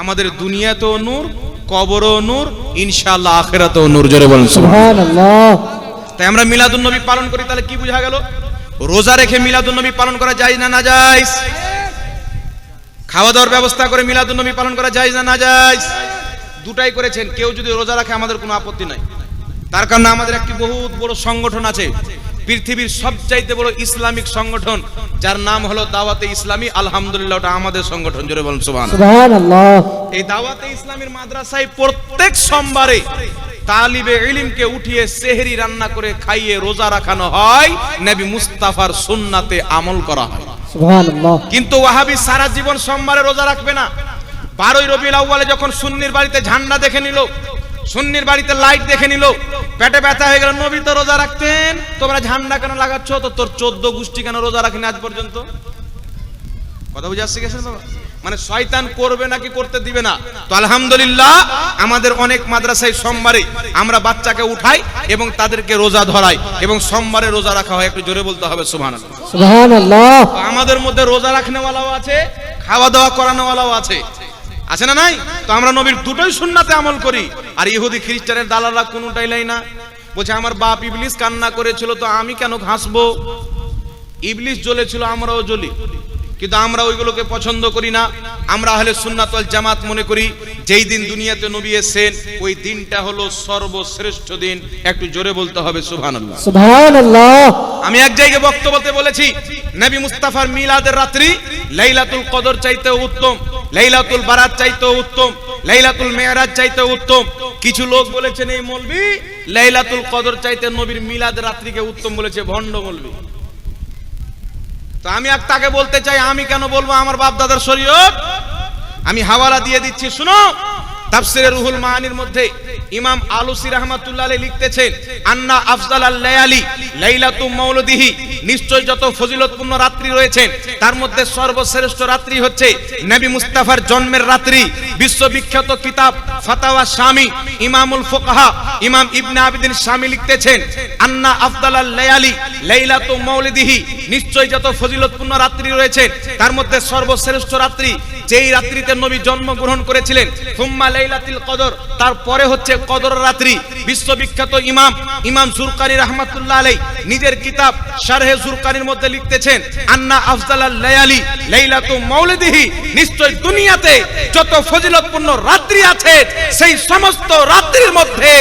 আমাদের দুনিয়াতেও নূর কবরও নূর ইনশাআল্লাহ আখেরাতেও নূর। জোরে বলেন সুবহানাল্লাহ। তাই আমরা মিলাদুন নবী পালন করি তাহলে কি বোঝা গেল? রোজা রেখে মিলাদুন নবী পালন করা যায় না না যায় খাওয়া দাওয়ার ব্যবস্থা করে মিলাদুন নবী পালন করা যায় না না যায় দুটাই করেছেন কেউ যদি রোজা রাখে আমাদের কোনো আপত্তি নাই। তার কারণে আমাদের একটি বহুত বড় সংগঠন আছে পৃথিবীর সবচাইতে বড় ইসলামিক সংগঠন যার নাম হলো দাওয়াতে ইসলামী আলহামদুলিল্লাহ ওটা আমাদের সংগঠন জোরে বলুন সুবহান সুবহানাল্লাহ। এই দাওয়াতে ইসলামের মাদ্রাসায় প্রত্যেক সোমবারে তালিবে ইলিমকে উঠিয়ে সেহরি রান্না করে খাইয়ে রোজা রাখানো হয় নবী মুস্তাফার সুন্নাতে আমল করা হয়। সুবহানাল্লাহ। কিন্তু ওয়াহাবি সারা জীবন সোমবারে রোজা রাখবে না। বারোই রবিউল আউ্বালে যখন সুন্নির বাড়িতে ঝান্ডা দেখে নিল সুন্নির বাড়িতে লাইট দেখে নিল পেটে ব্যথা হয়ে গেল নবী তো রোজা রাখতেন। তোমরা ঝান্ডা কেন লাগাচ্ছ? তো তোর চোদ্দ গোষ্ঠী কেন রোজা রাখেনি আজ পর্যন্ত? কথা বুঝে আসছে গেছেন বাবা? মানে শয়তান করবে নাকি করতে দিবে না? তো আলহামদুলিল্লাহ আমাদের অনেক মাদ্রাসায় সোমবারে আমরা বাচ্চাকে উঠাই এবং তাদেরকে রোজা ধরাই এবং সোমবারে রোজা রাখা হয়। একটু জোরে বলতে হবে সুবহানাল্লাহ। সুবহানাল্লাহ। আমাদের মধ্যে রোজা রাখনেওয়ালাও আছে খাওয়া দাওয়া করানোওয়ালাও আছে। আছে না নাই? তো আমরা নবীর দুটোই সুন্নাতে আমল করি। আর ইহুদি খ্রিস্টানের দালালরা কোনোটাই লাই না। বলছে আমার বাপ ইবলিস কান্না করেছিল তো আমি কেন ঘাসবো? ইবলিস জ্বলেছিল আমরাও জ্বলি। কিন্তু আমরা ওইগুলোকে পছন্দ করি না। আমরা হলে সুন্নাতল জামাত মনে করি যেই দিন দুনিয়াতে নবী এসেছেন ওই দিনটা হলো সর্বশ্রেষ্ঠ দিন। একটু জোরে বলতে হবে সুবহানাল্লাহ। সুবহানাল্লাহ। আমি এক জায়গায় বক্তব্যতে বলেছি নবী মুস্তাফার মিলাদের রাত্রি লাইলাতুল কদর চাইতে উত্তম। লাইলাতুল বারাত চাইতে উত্তম, লাইলাতুল মেয়ারাজ চাইতে উত্তম। কিছু লোক বলেছেন, এই মলবি লাইলাতুল কদর চাইতে নবীর মিলাদ রাত্রিকে উত্তম বলেছে, ভণ্ড মলবি তো আমি এক তাকে বলতে চাই, আমি কেন বলব, আমার বাপ দাদার শরীয়ত? আমি হাওয়ালা দিয়ে দিচ্ছি, শুনো তাফসিরে রুহুল মাহানির মধ্যে ইমাম আলুসি রহমাতুল্লাহ লিখতেছেন, আন্না আফজাল আল লায়ালি লাইলাতু মাউলুদিহি নিশ্চয় যত ফজিলতপূর্ণ রাত্রি রয়েছেন তার মধ্যে সর্বশ্রেষ্ঠ রাত্রি হচ্ছে নবী মুস্তাফার জন্মের রাত্রি। বিশ্ববিখ্যাত কিতাব ফাতাওয়া শামি, ইমামুল ফুকাহা, ইমাম ইবনে আবিদিন শামি লিখতেছেন, আন্না আফজাল আল লায়ালি লাইলাতু মাউলিদিহি নিশ্চয় যত ফজিলতপূর্ণ রাত্রি রয়েছেন তার মধ্যে সর্বশ্রেষ্ঠ রাত্রি, যেই রাত্রিতে নবী জন্মগ্রহণ করেছিলেন ফুম্মা লাইলাতুল কদর, তারপরে হচ্ছে কদর রাত্রি বিশ্ববিখ্যাত ইমাম ইমাম সুরকানি রহমাতুল্লাহ আলাই নিজের কিতাব শারহে সুরকানির মধ্যে লিখতেছেন, আন্না আফজালাল লায়ালি লাইলাতু মাউলিদিহি, নিশ্চয় দুনিয়াতে যত ফজিলতপূর্ণ রাত্রি আছে, সেই সমস্ত রাত্রির মধ্যে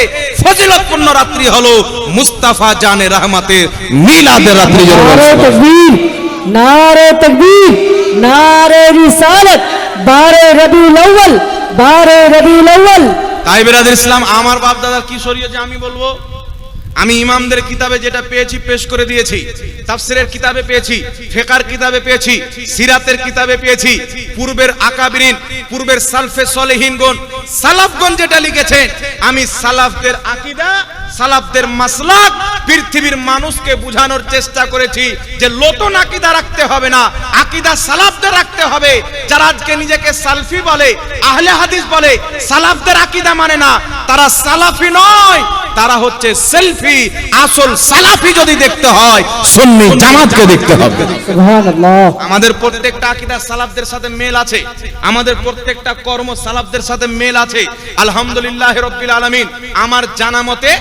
ফজিলতপূর্ণ রাত্রি হলো মুস্তাফা জানে রহমাতের মিলাদের রাত্রি নারে। তকবীর নারে তকবীর, নারে রিসালাত, বারে রবিউল আউয়াল তাই বেরাদের ইসলাম, আমার বাপ দাদার কি শরীয়তে আমি বলব? আমি ইমামদের কিতাবে যেটা পেয়েছি, পেশ করে দিয়েছি। তাফসিরের কিতাবে পেয়েছি, ফেকার কিতাবে পেয়েছি, সিরাতের কিতাবে পেয়েছি। পূর্বের আকাবিরিন, পূর্বের সালফে সলেহিনগণ, সালাফগণ যেটা লিখেছেন, আমি সালাফদের আকীদা, সালাফদের মাসলাক পৃথিবীর মানুষকে বোঝানোর চেষ্টা করেছি যে লোতন আকিদা রাখতে হবে না, আকিদা সালাফদের রাখতে হবে। যারা আজকে নিজেকে সালফি বলে, আহলে হাদিস বলে, সালাফদের আকিদা মানে না, তারা সালাফি নয়। তারা হচ্ছে সেলফি আসল সালাফি যদি দেখতে হয় সুন্নি জামাতকে দেখতে হবে। সুবহানাল্লাহ। আমাদের প্রত্যেকটা আকীদা সালাফদের সাথে মেল আছে। আমাদের প্রত্যেকটা কর্ম সালাফদের সাথে মেল আছে। আলহামদুলিল্লাহ রব্বিল আলামিন। আমার জানা মতে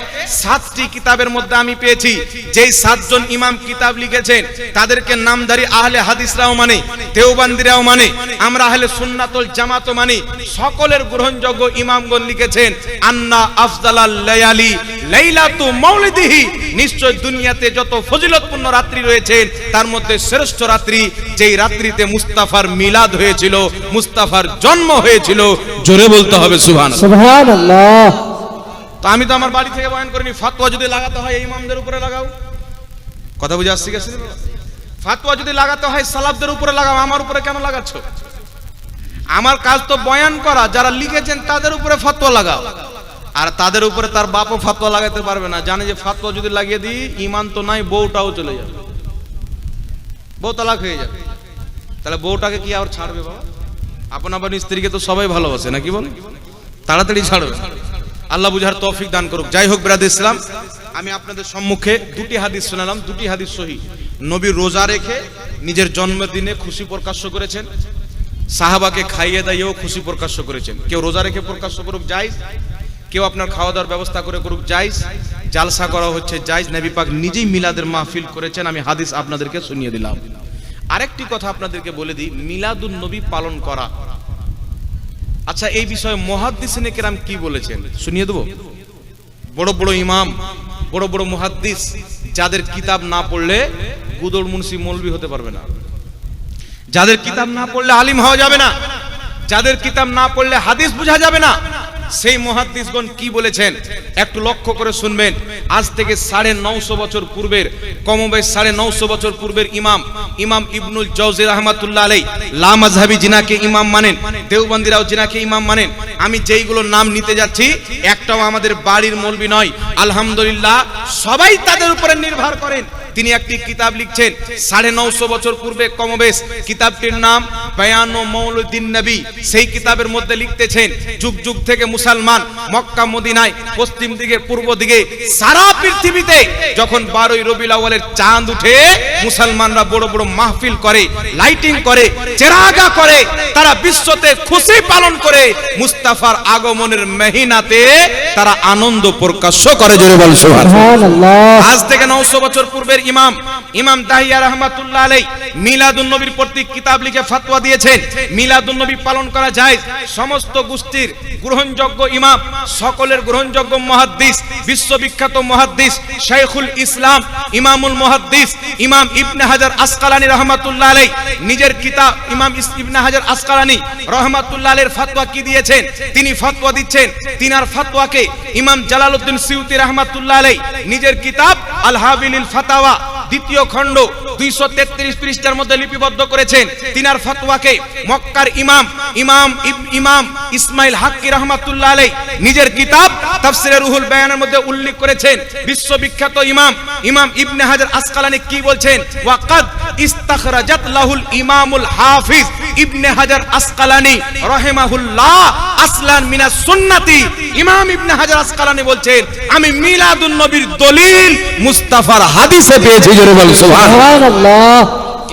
সাতটি কিতাবের মধ্যে আমি পেয়েছি। যেই সাতজন ইমাম কিতাব লিখেছেন তাদেরকে নামধারী আহলে হাদিসরাও মানে দেওবান্দিরাও মানে আমরা আহলে সুন্নাতুল জামাতও মানে। সকলের গ্রহণযোগ্য ইমামগণ লিখেছেন আন্না আফজালাল লায়ালি লাইলাতু মাউলিদিহি নিশ্চয় দুনিয়াতে যত ফজিলতপূর্ণ রাত্রি রয়েছে তার মধ্যে শ্রেষ্ঠ রাত্রি যেই রাত্রিতে মুস্তাফার মিলাদ হয়েছিল মুস্তাফার জন্ম হয়েছিল জোরে বলতে হবে সুবহান সুবহানাল্লাহ। তো আমি তো আমার বাড়ি থেকে বয়ান করিনি ফাতোয়া যদি লাগাতে হয় এই ইমামদের উপরে লাগাও। কথা বুঝে আসছে গেছে ফাতোয়া যদি লাগাতে হয় সালাফদের উপরে লাগাও আমার উপরে কেন লাগাচ্ছ? আমার কাজ তো বয়ান করা যারা লিখেছেন তাদের উপরে ফতোয়া লাগাও। আর তাদের উপরে তার বাপও ফতোয়া লাগাতে পারবে না। জানে যে ফতোয়া যদি লাগিয়ে দিই ইমান তো নাই, বউটাও চলে যাবে। বউ তালাক হয়ে যাবে। তাহলে বউটাকে কি আর ছাড়বে বাবা? আপন আপন স্ত্রীকে তো সবাই ভালোবাসে, নাকি বলে? তাড়াতাড়ি ছাড়বে আল্লাহ বুঝার তৌফিক দান করুক। যাই হোক, বিরাদ ইসলাম, আমি আপনাদের সম্মুখে দুটি হাদিস শোনালাম, দুটি হাদিস সহি। নবী রোজা রেখে নিজের জন্মদিনে খুশি প্রকাশ করেছেন। সাহাবাকে খাইয়ে দাইয়েও খুশি প্রকাশ করেছেন। কেউ রোজা রেখে প্রকাশ করুক যাইজ কেউ আপনার খাওয়া দাওয়ার ব্যবস্থা করে করুক যাইজ জালসা করা হচ্ছে যাইজ নবী পাক নিজেই মিলাদের মাহফিল করেছেন। আমি হাদিস আপনাদেরকে শুনিয়ে দিলাম। আরেকটি কথা আপনাদেরকে বলে দিই, মিলাদুন নবী পালন করা। আচ্ছা এই বিষয়ে মহাদ্দিসিনে কেরাম কি বলেছেন? শুনিয়ে দেবো। বড় বড় ইমাম, বড় বড় মুহাদ্দিস, যাদের কিতাব না পড়লে গুদর মুন্সি মৌলবি হতে পারবে না। যাদের কিতাব না পড়লে আলিম হওয়া যাবে না। যাদের কিতাব না পড়লে হাদিস বোঝা যাবে না। সেই মহাদ্দিসগণ কি বলেছেন? একটু লক্ষ্য করে শুনবেন। আজ থেকে সাড়ে নশো বছর পূর্বের কমবেশ সাড়ে নশো বছর পূর্বের ইমাম ইমাম ইবনুল জৌজি রহমাতুল্লাহ আলাই লামাজহাবি জিনাকে ইমাম মানেন, দেওবন্দিরাও জিনাকে ইমাম মানেন, আমি যেইগুলোর নাম নিতে যাচ্ছি, একটাও আমাদের বাড়ির মলবি নয়। আলহামদুলিল্লাহ, সবাই তাদের উপরে নির্ভর করেন। তিনি একটি কিতাব লিখছেন। সাড়ে নশো বছর পূর্বে কমবেশ। কিতাবটির নাম বয়ান মৌলুদ্দিন নবী। সেই কিতাবের মধ্যে লিখতেছেন যুগ যুগ থেকে মুসলমান মক্কা মদিনায় পশ্চিম দিকে পূর্ব দিকে সারা পৃথিবীতে যখন বারোই রবিউল আউয়ালের চাঁদ উঠে মুসলমানরা বড় বড় মাহফিল করে লাইটিং করে চেরাগা করে তারা বিশ্বতে খুশি পালন করে মুস্তাফার আগমনের মেহিনাতে তারা আনন্দ প্রকাশ করে। জোরে বল আজ থেকে নশো বছর পূর্বের ইমাম ইমাম দাহিয়া রহমাতুল্লাহ আলাই মিলাদুন নবীর প্রতি কিতাব লিখে ফতোয়া দিয়েছেন, মিলাদুন নবী পালন করা যায় সমস্ত গোষ্ঠীর গ্রহণযোগ্য ইমাম, সকলের গ্রহণযোগ্য মহাদ্দিস, বিশ্ববিখ্যাত মহাদ্দিস শেখুল ইসলাম, ইমামুল মহাদ্দিস, ইমাম ইবনে হাজার আসকালানি রহমাতুল্লাহ আলাই নিজের কিতাব, ইমাম ইবনে হাজার আসকালানি রহমাতুল্লাহ আলের ফতোয়া কি দিয়েছেন? তিনি ফতোয়া দিচ্ছেন, তিনার ফতোয়াকে ইমাম জালালউদ্দিন সিউতি রহমাতুল্লাহ আলাই নিজের কিতাব আল হাবিলিল ফাতাওয়া দ্বিতীয় খণ্ড দুইশো তেত্রিশ পৃষ্ঠার মধ্যে লিপিবদ্ধ করেছেন। তিনার ফতোয়াকে মক্কার ইমাম ইমাম ইমাম ইসমাইল হাক্কি রহমাতুল্লাহ আলাই নিজের কিতাব তাফসিরে রুহুল বায়ানের মধ্যে উল্লেখ করেছেন। বিশ্ববিখ্যাত ইমাম ইমাম ইবনে হাজার আসকালানি কি বলছেন? ওয়াকাদ ইস্তাখরাজাত লাহুল ইমামুল হাফিজ ইবনে হাজার আসকালানি রহিমাহুল্লাহ আসলান মিনাস সুন্নাতি। ইমাম ইবনে হাজার আসকালানি বলছেন, আমি মিলাদুন নবীর দলিল মুস্তাফার হাদিসে পেয়েছি। জোরে বল সুবহানাল্লাহ।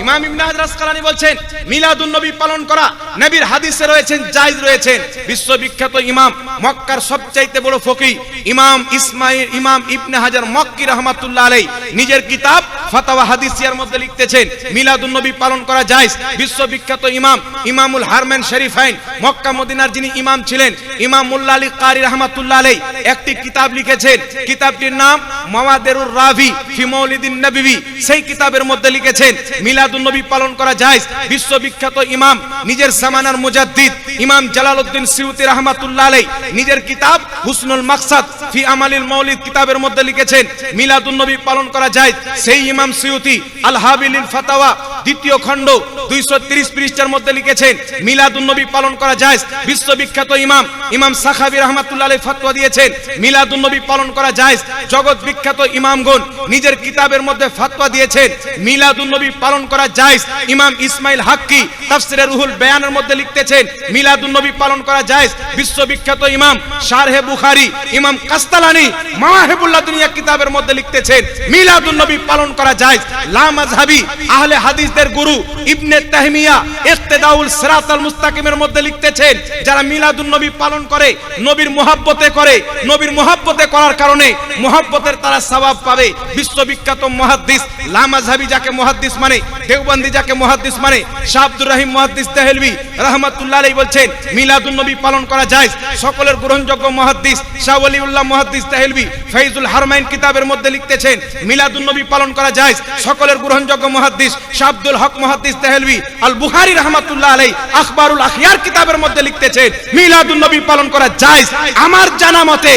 ইমাম ইবনে হাজার আসকালানি বলছেন মিলাদুন নবী পালন করা নবীর হাদিসে রয়েছেন জায়েজ রয়েছেন। বিশ্ববিখ্যাত ইমাম মক্কার সবচাইতে বড় ফকি ইমাম ইসমাইল ইমাম ইবনে হাজার মক্কি রহমাতুল্লাহ আলাইহি। নিজের কিতাব ফাতাওয়া হাদিসিয়ার মধ্যে লিখতেছেন, মিলাদুন নবী পালন করা জায়েজ। বিশ্ববিখ্যাত ইমাম, ইমামুল হারমেন শরীফাইন মক্কা মদিনার যিনি ইমাম ছিলেন ইমাম মুল্লা আলী কারি রহমাতুল্লাহ আলাই একটি কিতাব লিখেছেন। কিতাবটির নাম মাওয়াদেরুর রাভি ফি মৌলিদিন নবী। সেই কিতাবের মধ্যে লিখেছেন, মিলাদুন নবী পালন করা যায় বিশ্ববিখ্যাত ইমাম, নিজের জামানার মুজাদ্দিদ, ইমাম জালালউদ্দিন সিউতি রহমাতুল্লাহ আলাই নিজের কিতাব হুসনুল মাকসাদ ফি আমালিল মৌলিদ কিতাবের মধ্যে লিখেছেন, মিলাদুন নবী পালন করা যায় সেই ইমাম সিউতি আল হাবিলিল ফাতাওয়া, দ্বিতীয় খণ্ড, দুইশো তিরিশ পৃষ্ঠার মধ্যে লিখেছেন মিলাদুন নবী পালন করা যায় বিশ্ববিখ্যাত ইমাম ইমাম সাখাবি রহমাতুল্লাহ আলাই ফতোয়া দিয়েছেন মিলাদুন নবী পালন করা যায় জগৎ বিখ্যাত ইমামগণ নিজের কিতাবের মধ্যে ফতোয়া দিয়েছেন মিলাদুন নবী পালন করা যায় ইমাম ইসমাইল হাক্কি তাফসিরে রুহুল বয়ানের মধ্যে লিখতেছেন মিলাদুন নবী পালন করা যায় বিশ্ববিখ্যাত ইমাম শারহে বুখারী, ইমাম কাস্তালানি মাওয়াহিবুল্লাহ দুনিয়া কিতাবের মধ্যে লিখতেছেন মিলাদুন নবী পালন করা যায়। লা মাযহাবি আহলে হাদিসদের গুরু ইবনে তাহমিয়া ইক্তেদাউল সিরাতাল মুস্তাকিমের মধ্যে লিখতেছেন, যারা মিলাদুন নবী পালন করে, নবীর মুহাব্বতে করে, নবীর মুহাব্বতে করার কারণে মুহাব্বতের তারা সওয়াব পাবে। বিশ্ববিখ্যাত মুহাদ্দিস, লা মাযহাবি যাকে মুহাদ্দিস মানে দেওবন্দি যাকে মুহাদ্দিস মানে শাহ আব্দুর রহিম মুহাদ্দিস দেহলভি রাহমাতুল্লাহ আলাইহি বলছেন, মিলাদুন নবী পালন করা যায়। সকলের গ্রহণযোগ্য মুহাদ্দিস, শাহ ওয়ালিউল্লাহ মুহাদ্দিস দেহলভি ফৈজুল হারমাইন কিতাবের মধ্যে লিখতেছেন, মিলাদুন নবী পালন করা যায়, সকলের গ্রহণযোগ্য মুহাদ্দিস শাহ আব্দুল হক মুহাদ্দিস দেহলভি আল বুখারী রাহমাতুল্লাহ আলাইহি আখবারুল আখিয়ার কিতাবের মধ্যে লিখতেছেন, মিলাদুন নবী পালন করা যায় আমার জানা মতে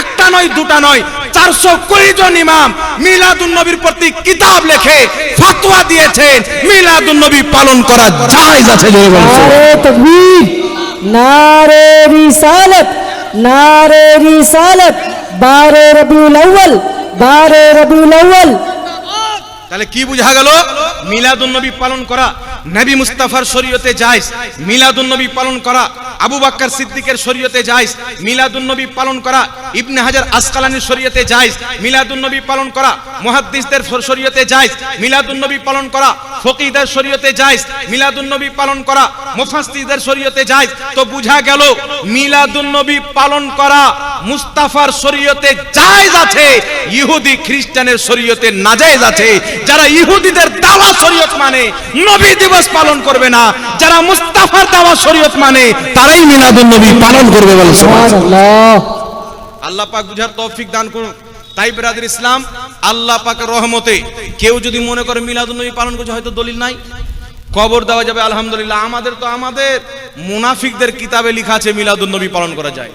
একটা নয়, দুটা নয়, চারশো কুড়ি জন ইমাম মিলাদুন নবীর প্রতি কিতাব লেখে, ফতোয়া দিয়েছেন, মিলাদুন নবী পালন করা জায়েজ আছে নারে রিসালত নারে রিসালত, বারে রবিউল আউয়াল, বারে রবিউল আউয়াল তাহলে কি বোঝা গেল? মিলাদুন নবী পালন করা। নবী মুস্তাফার শরীয়তে যাইস মিলাদুন নবী পালন করা। আবু বাক্কার সিদ্দিকের শরীয়তে যাইস মিলাদুন নবী পালন করা। ইবনে হাজার আসকালানির শরীয়তে যাইস মিলাদুন নবী পালন করা। মুহাদ্দিসদের শরীয়তে যাইস মিলাদুন নবী পালন করা। ফকিহদের শরীয়তে জায়েজ মিলাদুন নবী পালন করা মুফাসসিরদের শরীয়তে জায়েজ তো বুঝা গেল মিলাদুন নবী পালন করা মুস্তাফার শরীয়তে জায়েজ আছে ইহুদি খ্রিস্টানের শরীয়তে নাজায়েজ আছে। যারা ইহুদিদের দাওয়া শরীয়ত মানে নবী দিবস পালন করবে না। যারা মুস্তাফার দাওয়া শরীয়ত মানে তারাই মিলাদুন নবী পালন করবে বলে সুবহানাল্লাহ। আল্লাহ পাক বুঝার তৌফিক দান করুন। তাই ব্রাদার ইসলাম আল্লাহ পাকের রহমতে। কেউ যদি মনে করে মিলাদুন নবী পালন করছে হয়তো দলিল নাই। কবর দেওয়া যাবে আলহামদুলিল্লাহ। আমাদের তো আমাদের। মুনাফিকদের কিতাবে লেখা আছে মিলাদুন নবী পালন করা যায়।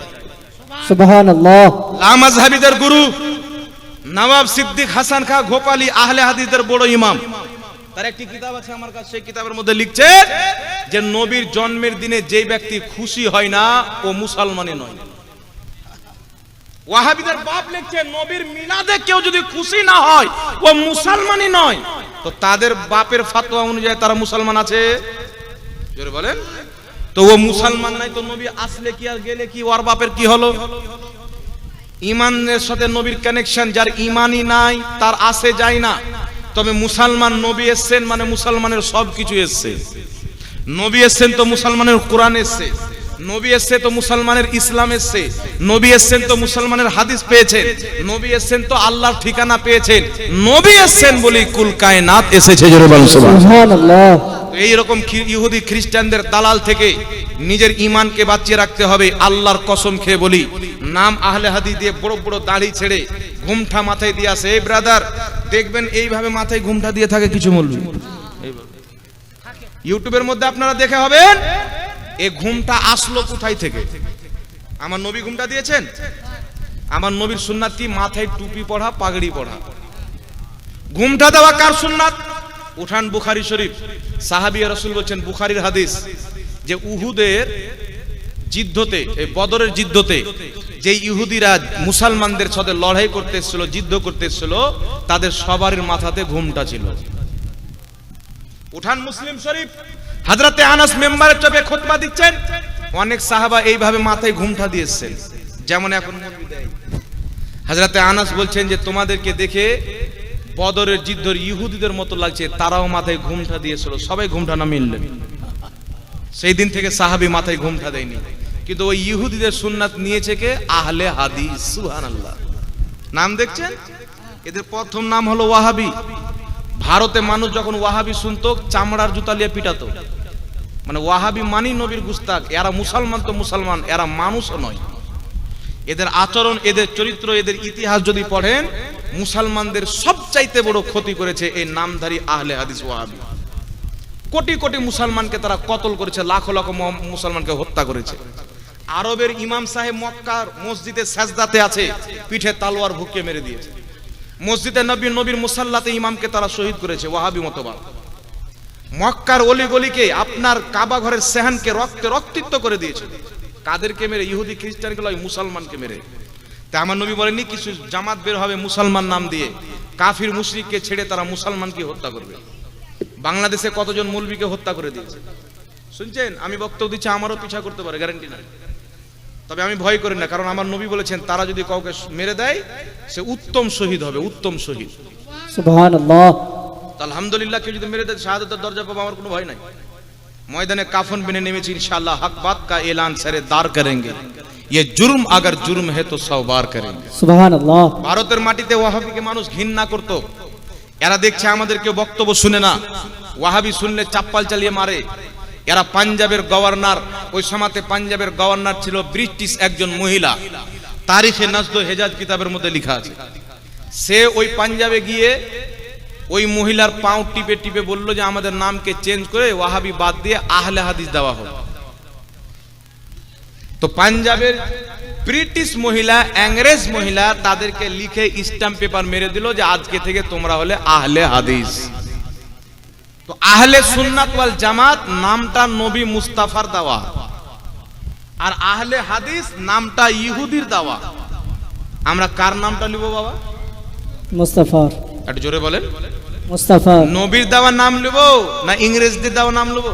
লামাজহাবিদের গুরু নবাব সিদ্দিক হাসান খা আহলে হাদিসদের বড় ইমাম। তার একটি কিতাব আছে আমার কাছে সেই কিতাবের মধ্যে লিখছে যে নবীর জন্মের দিনে যে ব্যক্তি খুশি হয় না ও মুসলমানই নয়। ওয়াহাবিদের বাপ লিখছে, নবীর মিলাদে কেউ যদি খুশি না হয়, ও মুসলমানই নয়। তো তাদের বাপের ফাতোয়া অনুযায়ী তারা মুসলমান আছে? জোরে বলেন। তো ও মুসলমান নাই, তো নবী আসলে কি আর গেলে কি? ওর বাপের কি হলো? ইমানের সাথে নবীর কানেকশন যার ইমানই নাই, তার আসে যায় না। তবে মুসলমান নবী এসছেন মানে মুসলমানের সব কিছু এসছে। নবী এসছেন তো মুসলমানের কোরআন এসছে। নবী এসছে তো মুসলমানের ইসলাম এসছে। নবী এসছেন তো মুসলমানের হাদিস পেয়েছেন। নবী এসছেন তো আল্লাহর ঠিকানা পেয়েছেন। নবী এসছেন বলি কুল কায়নাত এসেছে সুবহানাল্লাহ। সুবহানাল্লাহ এই রকম ইহুদি খ্রিস্টানদের দালাল থেকে নিজের ইমানকে বাঁচিয়ে রাখতে হবে আল্লাহর কসম খেয়ে বলি। নাম আহলে হাদি দিয়ে বড় বড় দাড়ি ছেড়ে ঘুমঠা মাথায় দিয়ে আসে এই ব্রাদার দেখবেন এইভাবে মাথায় ঘুমঠা দিয়ে থাকে কিছু মলবি ইউটিউবের মধ্যে আপনারা দেখে হবেন এই ঘুমটা আসলো কোথায় থেকে? আমার নবী ঘুমটা দিয়েছেন? আমার নবীর সুন্নাত মাথায় টুপি পড়া, পাগড়ি পড়া। ঘুমটা দেওয়া কার সুন্নাত? উঠান বুখারি শরীফ। সাহাবি রসুল বলছেন, বুখারির হাদিস যে উহুদের যুদ্ধতে এই বদরের যুদ্ধতে যে ইহুদিরা মুসলমানদের সাথে লড়াই করতে এসেছিল যুদ্ধ করতে এসেছিল, তাদের সবার মাথাতে ঘুমটা ছিল। উঠান মুসলিম শরীফ হাজরাতে আনাস মেম্বারের চোখে খুতবা দিচ্ছেন। অনেক সাহাবা এইভাবে মাথায় ঘুমটা দিয়েছেন, যেমন এখন হাজরাতে আনাস বলছেন যে, তোমাদেরকে দেখে বদরের যুদ্ধর ইহুদিদের মতো লাগছে, তারাও মাথায় ঘুমটা দিয়েছিল, সবাই ঘুমটা না মিললেন সেই দিন থেকে সাহাবি মাথায় ঘুমটা দেয়নি। কিন্তু ওই ইহুদিদের সুন্নাত নিয়েছে কে? আহলে হাদিস, সুবহানাল্লাহ। নাম দেখছেন? এদের প্রথম নাম হলো ওয়াহাবি। ভারতে মানুষ যখন ওয়াহাবি শুনতো, চামড়ার জুতা নিয়ে পিটাতো। মানে ওয়াহাবি মানি নবীর গুস্তাক এরা মুসলমান তো মুসলমান, এরা মানুষও নয়। এদের আচরণ, এদের চরিত্র, এদের ইতিহাস যদি পড়েন, মুসলমানদের সবচাইতে বড় ক্ষতি করেছে এই নামধারী আহলে হাদিস ওয়াহাবি। কোটি কোটি মুসলমানকে তারা কতল করেছে, লাখো লাখো মুসলমানকে হত্যা করেছে। আরবের ইমাম সাহেব মক্কার মসজিদে সাজদাতে আছে, পিঠে তালোয়ার ভুকিয়ে মেরে দিয়েছে। মসজিদে নবী নবীর মুসাল্লাতে ইমামকে তারা শহীদ করেছে, ওয়াহাবি মতবাদ। মক্কার অলি গলিকে আপনার কাবা ঘরের সেহানকে রক্তে রক্তিত্ব করে দিয়েছে। কাদেরকে মেরে? ইহুদি, খ্রিস্টানকে লয়, মুসলমানকে মেরে। তা আমার নবী বলেনি কিছু জামাত বের হবে মুসলমান নাম দিয়ে। কাফির, মুশরিককে ছেড়ে তারা মুসলমানকে হত্যা করবে। বাংলাদেশে কতজন মৌলবীকে হত্যা করে দিয়েছে? শুনছেন? আমি বক্তব্য দিচ্ছি, আমারও পিছা করতে পারে গ্যারান্টি নাই। তবে আমি ভয় করি না, কারণ আমার নবী বলেছেন, তারা যদি কাউকে মেরে দেয়, সে উত্তম শহীদ হবে, উত্তম শহীদ। সুবহানাল্লাহ। তো আলহামদুলিল্লাহ কেউ যদি মেরে দেয় শাহাদতের দরজা পাবো আমার কোনো ভয় নাই ময়দানে কাফন বিনে নেমেছি ইনশাআল্লাহ হক বাত का ऐलान सरे दार करेंगे ये जुर्म अगर जुर्म है तो सौ बार करेंगे সুবহানাল্লাহ ভারতের মাটিতে ওয়াহাবিকে মানুষ ঘৃণা করত এরা দেখছে আমাদের কেউ বক্তব্য শুনে না ওয়াহাবি শুনলে চাপ্পাল চালিয়ে মারে এরা পাঞ্জাবের গভর্নর ওই সময়তে পাঞ্জাবের গভর্নর ছিল ব্রিটিশ একজন মহিলা তারিখে নাজদ হেজাজ কিতাবের মধ্যে লেখা আছে সে ওই পাঞ্জাবে গিয়ে ওই মহিলার পাও টিপে টিপে বলল যে আমাদের নামকে চেঞ্জ করে ওয়াহাবি বাদ দিয়ে আহলে হাদিস দেওয়া হোক তো পাঞ্জাবের ব্রিটিশ মহিলা, ইংরেজ মহিলা তাদেরকে লিখে স্ট্যাম্প পেপার মেরে দিল যে আজকে থেকে তোমরা হলে আহলে হাদিস। তো আহলে সুন্নাত ওয়াল জামাত নামটা নবী মুস্তাফার দেওয়া। আর আহলে হাদিস নামটা ইহুদির দেওয়া। আমরা কার নামটা নিব বাবা? মুস্তাফার। একটু জোরে বলেন। মুস্তাফা। নবীর দেওয়া নাম নেব না ইংরেজদের দেওয়া নাম নেব?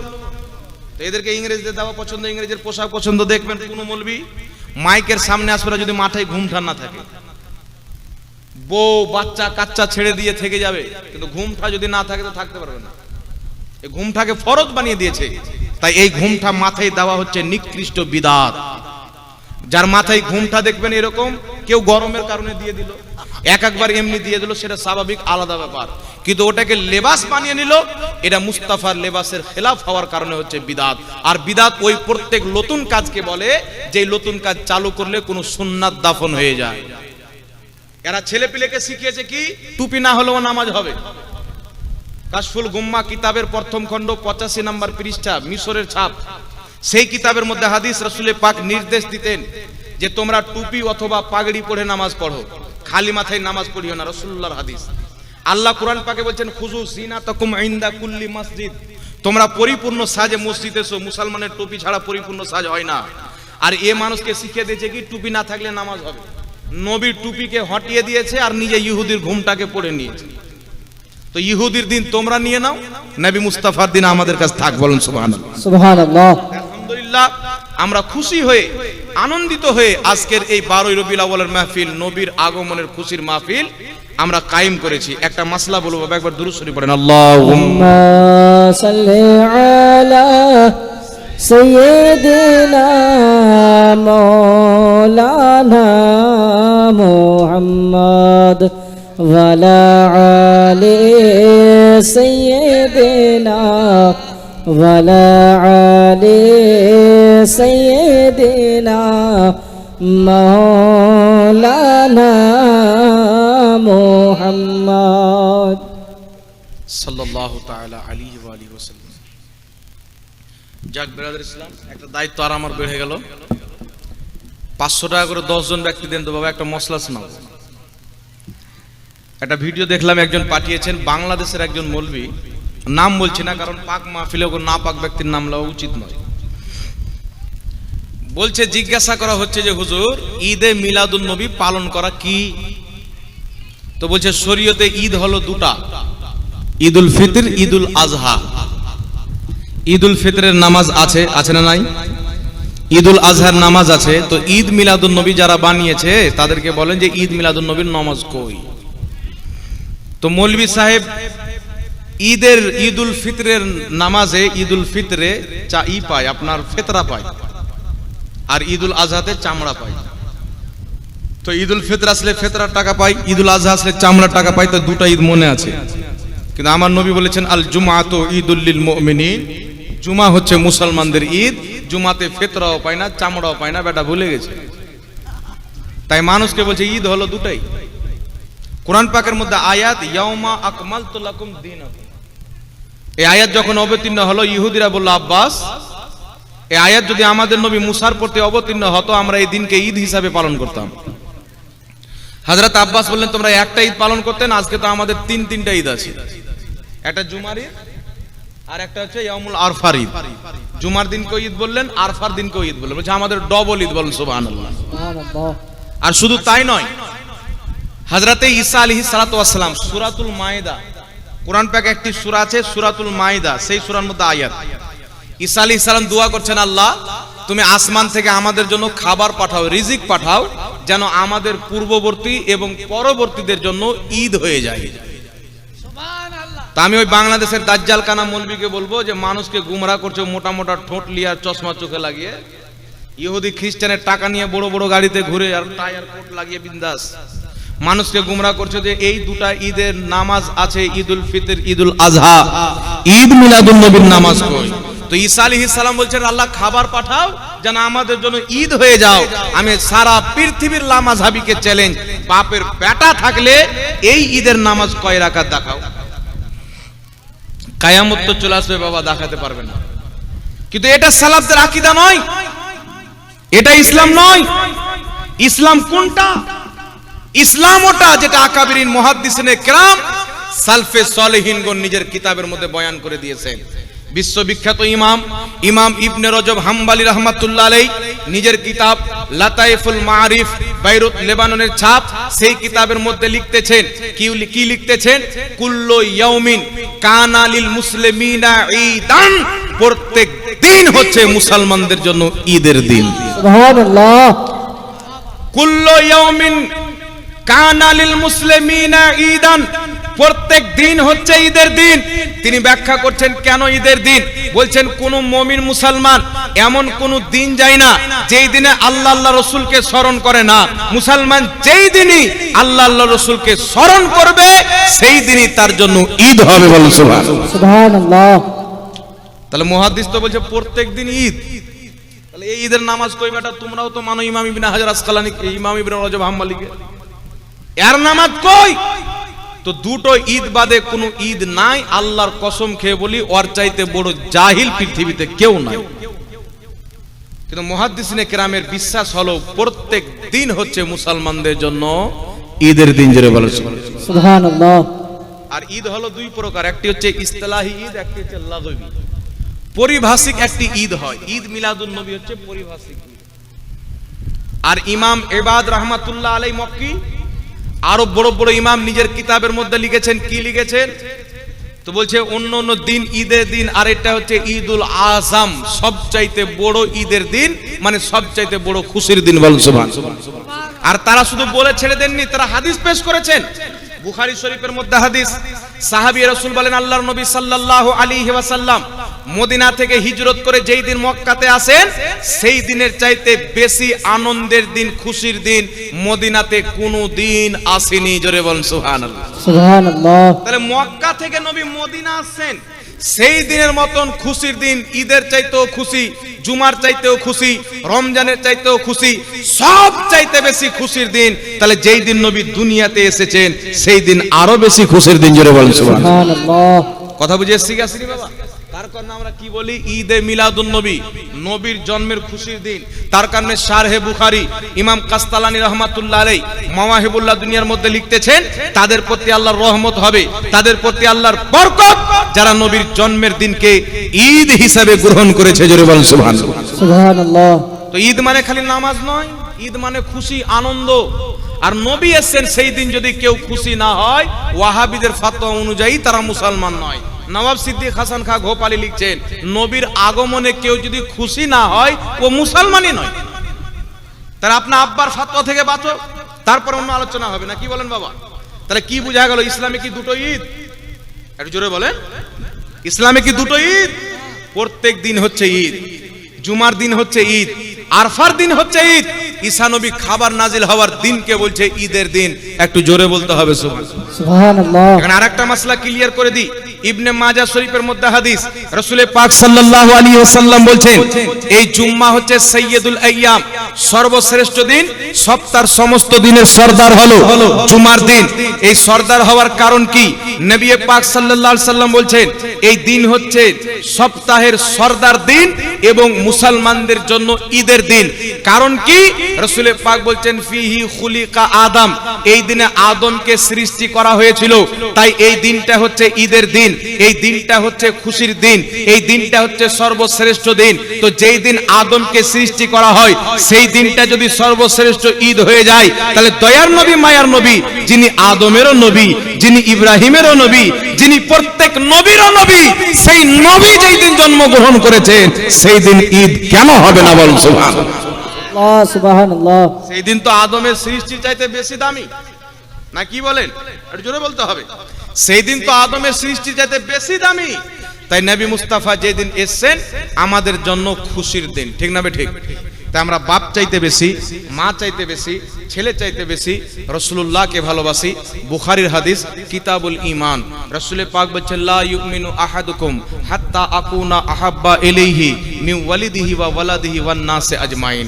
তো এদেরকে ইংরেজদের দেওয়া পছন্দ ইংরেজের পোশাক পছন্দ দেখবেন কোন মলবি? মাইকের সামনে আসবে যদি মাথায় ঘুমটা না থাকে। বউ বাচ্চা কাচ্চা ছেড়ে দিয়ে থেকে যাবে কিন্তু ঘুমটা যদি না থাকে তো থাকতে পারবে না। এই ঘুমটাকে ফরজ বানিয়ে দিয়েছে। তাই এই ঘুমটা মাথায় দেওয়া হচ্ছে নিকৃষ্ট বিদাত। যার মাথায় ঘুমটা দেখবেন এরকম, কেউ গরমের কারণে দিয়ে দিল। এক একবার এমনি দিয়ে দিল, সেটা স্বাভাবিক, আলাদা ব্যাপার। কিন্তু ওটাকে লেবাস বানিয়ে নিল, এটা মুস্তাফার লেবাসের খেলাফ হওয়ার কারণে হচ্ছে বিদাত। আর বিদাত ওই প্রত্যেক নতুন কাজকে বলে, যে নতুন কাজ চালু করলে কোনো সুন্নাত দাফন হয়ে যায়। এরা ছেলে পিলেকে শিখিয়েছে কি, টুপি না হলেও নামাজ হবে। কাশফুল গুম্মা কিতাবের প্রথম খণ্ড, পঁচাশি নম্বর পৃষ্ঠা, মিশরের ছাপ। সেই কিতাবের মধ্যে হাদিস রসুলের পাক নির্দেশ দিতেন যে তোমরা টুপি অথবা পাগড়ি পড়ে নামাজ পড়ো, খালি মাথায় নামাজ পড়িও না রসুল্লাহর হাদিস। আল্লাহ কোরআন পাকে বলছেন খুজু সিনা তকুম ইন্দা কুল্লি মসজিদ। তোমরা পরিপূর্ণ সাজে মসজিদ এসো, মুসলমানের টুপি ছাড়া পরিপূর্ণ সাজ হয় না। আর এ মানুষকে শিখিয়ে দিয়েছে কি, টুপি না থাকলে নামাজ হবে। নবীর টুপিকে হটিয়ে দিয়েছে আর নিজে ইহুদির ঘুমটাকে পড়ে নিয়েছে। তো ইহুদির দিন তোমরা নিয়ে নাও, নবী মুস্তাফার দিন আমাদের কাছে থাক, বলুন সুবহানাল্লাহ। আলহামদুলিল্লাহ, আমরা খুশি হয়ে, আনন্দিত হয়ে আজকের এই বারোই রবি মাহফিল, নবীর আগমনের খুশির মাহফিল আমরা কায়েম করেছি। একটা মাসলা বলব একবার দূর শুরু করেন আল্লাহ সাল্লি আলা সাইয়্যিদিনা سيدنا وعلى آل سيدنا مولانا محمد সাল্লাল্লাহু তাআলা আলাইহি ওয়া আলিহি ওয়াসাল্লাম যাক ব্রাদার ইসলাম একটা দায়িত্ব আর আমার বেড়ে গেল পাঁচশো টাকা করে দশ জন ব্যক্তি দেন তো বাবা একটা মশলা শোনাবো একটা ভিডিও দেখলাম একজন পাঠিয়েছেন বাংলাদেশের একজন মৌলবি নাম বলছি না, কারণ পাক মাহফিলে না পাক ব্যক্তির নাম লওয়া উচিত নয়। বলছে, জিজ্ঞাসা করা হচ্ছে যে, হুজুর, ঈদে মিলাদুন নবী পালন করা কি? তো বলছে, শরীয়তে ঈদ হলো দুটা। ঈদুল ফিতর, ঈদুল আজহা। ঈদুল ফিতরের নামাজ আছে আছে না নাই? ঈদুল আজহার নামাজ আছে, তো ঈদ মিলাদুন নবী যারা বানিয়েছে, তাদেরকে বলেন যে, ঈদ মিলাদুন নবীর নামাজ কই? তো মৌলবী সাহেব ঈদের ঈদুল ফিতরের নামাজে ঈদুল ফিতরে চা ই পায়, আপনার ফেতরা পায়। আর ঈদুল আজহাতে চামড়া পায়। তো ঈদুল ফিতর আসলে ফেতরার টাকা পাই, ঈদুল আজহা আসলে চামড়ার টাকা পাই, তো দুটা ঈদ মনে আছে। কিন্তু আমার নবী বলেছেন, আল জুমা তো ঈদুল্লিল মুমিনিন। জুমা হচ্ছে মুসলমানদের ঈদ, জুমাতে ফেতরাও পায় না, চামড়াও পায় না, বেটা ভুলে গেছে। তাই মানুষকে বলছে, ঈদ হলো দুটাই। কোরআন পাকের মধ্যে আয়াত, ইয়াউমা আকমালতু লাকুম দীনাকুম। এই আয়াত যখন অবতীর্ণ হলো, ইহুদিরা বলল, আব্বাস, এই আয়াত যদি আমাদের নবী মুসার প্রতি অবতীর্ণ হতো, আমরা এই দিনকে ঈদ হিসাবে পালন করতাম। হাজরত আব্বাস বললেন, তোমরা একটা ঈদ পালন করতেন আজকে তো আমাদের তিন, তিনটা ঈদ আছে। একটা জুমার ঈদ আর একটা হচ্ছে ইয়ামুল আরফার ঈদ। জুমার দিনকে ঈদ বললেন, আরফার দিনকে ঈদ বললেন। বলছে, আমাদের ডবল ঈদ বলেন, সুবহানাল্লাহ। আর শুধু তাই নয়, হাজরাতে ঈসা আলাইহিস সালাতু ওয়াসসালাম সূরাতুল মাইদা কোরআন পাকে একটি সূরা আছে সুরাতুল মাইদা সেই সুরার মধ্যে আয়াত। ঈসা আলাইহিস সালাম দোয়া করছেন আল্লাহ তুমি আসমান থেকে আমাদের জন্য খাবার পাঠাও রিজিক পাঠাও যেন আমাদের পূর্ববর্তী এবং পরবর্তীদের জন্য ঈদ হয়ে যায়। তা আমি ওই বাংলাদেশের দাজ্জাল কানা মৌলবীকে বলব যে মানুষকে গুমরা করছে মোটা মোটা ঠোঁট লিয়ে চশমা চোখে লাগিয়ে ইহুদি খ্রিস্টানের টাকা নিয়ে বড় বড় গাড়িতে ঘুরে আর টায়ার কোট লাগিয়ে বিন্দাস। মানুষকে গুমরা করছে যে এই দুটা ঈদের নামাজ আছে, ঈদুল ফিতর, ঈদুল আজহা। ঈদ মিলাদুল নবীর নামাজ কই? তো ঈসা আলাইহিস সালাম বলছেন আল্লাহ, খাবার পাঠাও, যেন আমাদের জন্য ঈদ হয়ে যাও। আমি সারা পৃথিবীর লামাজ হাবিকে চ্যালেঞ্জ বাপের বেটা থাকলে এই ঈদের নামাজ কয় রাকাত দেখাও? কায়ামত তো চলে আসবে, বাবা, দেখাতে পারবে না। কিন্তু এটা সালাফদের আকীদা নয়। এটা ইসলাম নয়। ইসলাম কোনটা? ইসলাম ওটা যেটা আকাবিরিন মুহাদ্দিসিনে কেরাম সালফে সলেহিনগণ নিজের কিতাবের মধ্যে বয়ান করে দিয়েছেন বিশ্ববিখ্যাত ইমাম ইমাম ইবনে রজব হাম্বালি রহমাতুল্লাহ আলাই নিজের কিতাব লাতাইফুল মারিফ বাইরুত লেবাননের ছাপ সেই কিতাবের মধ্যে লিখতেছেন কি কি লিখতেছেন? কুল্লো ইয়াউমিন কানালিল মুসলিমিনা ঈদান প্রত্যেক দিন হচ্ছে মুসলমানদের জন্য ঈদের দিন। সুবহানাল্লাহ। কুল্লো ইয়াউমিন কানালিল মুসলিমিনা ঈদান। প্রত্যেক দিন হচ্ছে ঈদের দিন। তিনি ব্যাখ্যা করছেন কেন ঈদের দিন? বলছেন কোন মমিন মুসলমান এমন কোন দিন যায় না যেই দিনে আল্লাহ আল্লাহ রসুলকে স্মরণ করে না। মুসলমান যেই দিনই আল্লাহ আল্লাহ রসুলকে স্মরণ করবে সেই দিনই তার জন্য ঈদ হবে বলুন তাহলে মুহাদ্দিস তো বলছে প্রত্যেক দিন ঈদ। তাহলে এই ঈদের নামাজ কই বেটা তোমরাও তো মানো ইমাম ইবনে হাজার আসকালানি ইমাম ইবনে রজব হাম্মালিকে। এর নামাজ কই? তো দুটো ঈদ বাদে কোনো ঈদ নাই আল্লাহর কসম খেয়ে বলি ওর চাইতে বড় জাহিল পৃথিবীতে কেউ নাই। কিন্তু মুহাদ্দিসিনে কেরামের বিশ্বাস হলো প্রত্যেক দিন হচ্ছে মুসলমানদের জন্য ঈদের দিন জেরে বলেছে সুবহানাল্লাহ। আর ঈদ হলো দুই প্রকার একটি হচ্ছে ইস্তেলাহি ঈদ একটি হচ্ছে লাদবি পরিভাষিক একটি ঈদ হয় ঈদ মিলাদুন নবী হচ্ছে পরিভাষিক আর ইমাম এবাদ রহমাতুল্লাহ আলাই মক্কি আরও বড় বড় ইমাম নিজের কিতাবের মধ্যে লিখেছেন, কি লিখেছেন? তো বলছে, অন্য অন্য দিন, ঈদের দিন, আর এটা হচ্ছে ঈদুল আজম, সবচাইতে বড় ঈদের দিন মানে সবচাইতে বড় খুশির দিন আর তারা শুধু বলে ছেড়ে দেননি, তারা হাদিস পেশ করেছেন। বুখারী শরীফের মধ্যে হাদিস, সাহাবী রাসূল বলেন, আল্লাহর নবী সাল্লাল্লাহু আলাইহি ওয়াসাল্লাম মদিনা থেকে হিজরত করে যেই দিন মক্কাতে আসেন সেই দিনের চাইতে বেশি আনন্দের দিন খুশির দিন মদিনাতে কোনো দিন আসেনি। জোরে বলুন সুবহানাল্লাহ। সুবহানাল্লাহ। তাহলে মক্কা থেকে নবী মদিনা আসছেন সেই দিনের মতন খুশির দিন ঈদের চাইতেও খুশি জুমার চাইতেও খুশি রমজানের চাইতেও খুশি সব চাইতে বেশি খুশির দিন তাহলে যেই দিন নবী দুনিয়াতে এসেছেন সেই দিন আরও বেশি খুশির দিন জোরে বলেন কথা বুঝে এসছি বাবা? তার কারণে আমরা কি বলি? ঈদে মিলাদুন নবী নবীর জন্মের খুশির দিন। তার কারণে শারহে বুখারি ইমাম কাস্তালানি রহমাতুল্লাহ আলাই মাওয়াহিবুল্লাহ দুনিয়ার মধ্যে লিখতেছেন তাদের প্রতি আল্লাহর রহমত হবে তাদের প্রতি আল্লাহর বরকত যারা নবীর জন্মের দিনকে ঈদ হিসাবে গ্রহণ করেছে জোরে বলেন সুবহানাল্লাহ। সুবহানাল্লাহ। তো ঈদ মানে খালি নামাজ নয় ঈদ মানে খুশি আনন্দ। আর নবী এসেছেন সেই দিন যদি কেউ খুশি না হয় ওয়াহাবিদের ফাতোয়া অনুযায়ী তারা মুসলমান নয়। নবাব সিদ্দিক হাসান খা ঘোপালি লিখছেন, নবীর আগমনে কেউ যদি খুশি না হয়, ও মুসলমানই নয়। তাহলে আপনার আব্বার ফাতোয়া থেকে বাঁচো, তারপর অন্য আলোচনা হবে না, কি বলেন বাবা? তাহলে কি বোঝা গেল, ইসলামে কি দুটো ঈদ? একটু জোরে বলেন। ইসলামে কি দুটো ঈদ? প্রত্যেক দিন হচ্ছে ঈদ, জুমার দিন হচ্ছে ঈদ আরফার দিন হচ্ছে ঈদ। ঈসা নবী খাবার নাজিল হওয়ার দিনকে বলছে ঈদের দিন। একটু জোরে বলতে হবে সুবহানাল্লাহ। এখন আরেকটা মাসলা ক্লিয়ার করে দিই। ইবনে মাজাহ শরীফের মধ্যে হাদিস। রাসূলের পাক সাল্লাল্লাহু আলাইহি ওয়াসাল্লাম বলছেন এই জুম্মা হচ্ছে সাইয়্যিদুল আইয়াম। সর্বশ্রেষ্ঠ দিন সপ্তাহের সমস্ত দিনের সর্দার হলো জুমার দিন। এই সর্দার হওয়ার কারণ কি? নবী পাক সাল্লাল্লাহু আলাইহি সাল্লাম বলছেন এই দিন হচ্ছে সপ্তাহের সর্দার দিন এবং মুসলমানদের জন্য ঈদের দিন। কারণ কি? রাসূলের পাক বলছেন, ফিহি খুলিকা আদম। এই দিনে আদমকে সৃষ্টি করা হয়েছিল। তাই এই দিনটা হচ্ছে ঈদের দিন। এই দিনটা হচ্ছে খুশির দিন। এই দিনটা হচ্ছে সর্বশ্রেষ্ঠ দিন। তো যেই দিন আদমকে সৃষ্টি করা হয়, সেই দিনটা যদি সর্বশ্রেষ্ঠ ঈদ হয়ে যায়, তাহলে দয়ার নবী, মায়ার নবী, যিনি আদমেরও নবী, যিনি ইব্রাহিমেরও নবী যিনি প্রত্যেক নবীরও নবী সেই নবী যেই দিন জন্মগ্রহণ করেছেন সেই দিন ঈদ কেন হবে না বল সুবহানাল্লাহ। সেই দিন তো আদমের সৃষ্টি চাইতে বেশি দামি। না কি বলেন? জোরে বলতে হবে। সেই দিন তো আদমের সৃষ্টি চাইতে বেশি দামি। তাই নবী মুস্তাফা যেদিন এসছেন আমাদের জন্য খুশির দিন। ঠিক না বে ঠিক? তাই আমরা বাপ চাইতে বেশি, মা চাইতে বেশি, ছেলে চাইতে বেশি রসুল্লাহকে ভালোবাসি। বুখারির হাদিস, কিতাবুল ইমান রসুলের পাক বলছেন, লা ইউমিনু আহাদুকুম হাত্তা আকুনা আহাব্বা এলেহি মিউ ওয়ালিদিহি ওয়া ওয়ালাদিহি ওয়ান নাসে আজমাইন।